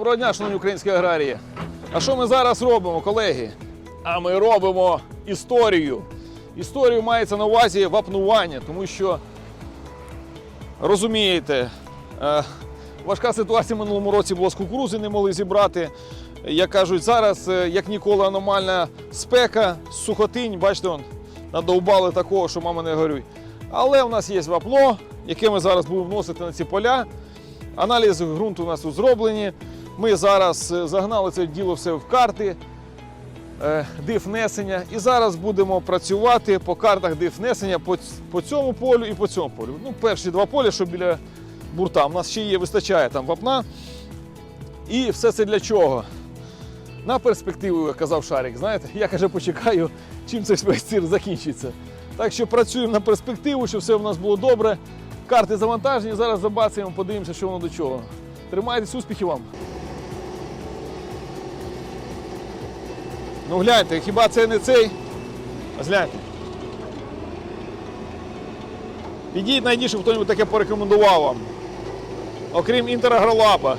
Доброго дня, шановні українські аграрії. А що ми зараз робимо, колеги? А ми робимо історію. Історію мається на увазі вапнування, тому що розумієте, е, важка ситуація в минулому році була з кукурузи, не могли зібрати. Як кажуть, зараз, е, як ніколи, аномальна спека, сухотинь, бачите, он, надовбали такого, що мама не горюй. Але у нас є вапно, яке ми зараз будемо вносити на ці поля. Аналізи ґрунту у нас тут зроблені. Ми зараз е, загнали це діло все в карти, е, див. І зараз будемо працювати по картах див внесення по, по цьому полю і по цьому полю. Ну, перші два поля, що біля бурта. У нас ще є, вистачає там вапна. І все це для чого? На перспективу, як казав Шарик, знаєте, я каже, почекаю, чим цей цирк закінчиться. Так що працюємо на перспективу, щоб все в нас було добре. Карти завантажені, зараз забацаємо, подивимося, що воно до чого. Тримайтесь, успіхів вам! Ну гляньте, хіба це не цей? Ось гляньте. Підіть, найдіть, щоб хтось таке порекомендував вам. Окрім інтерагролапа.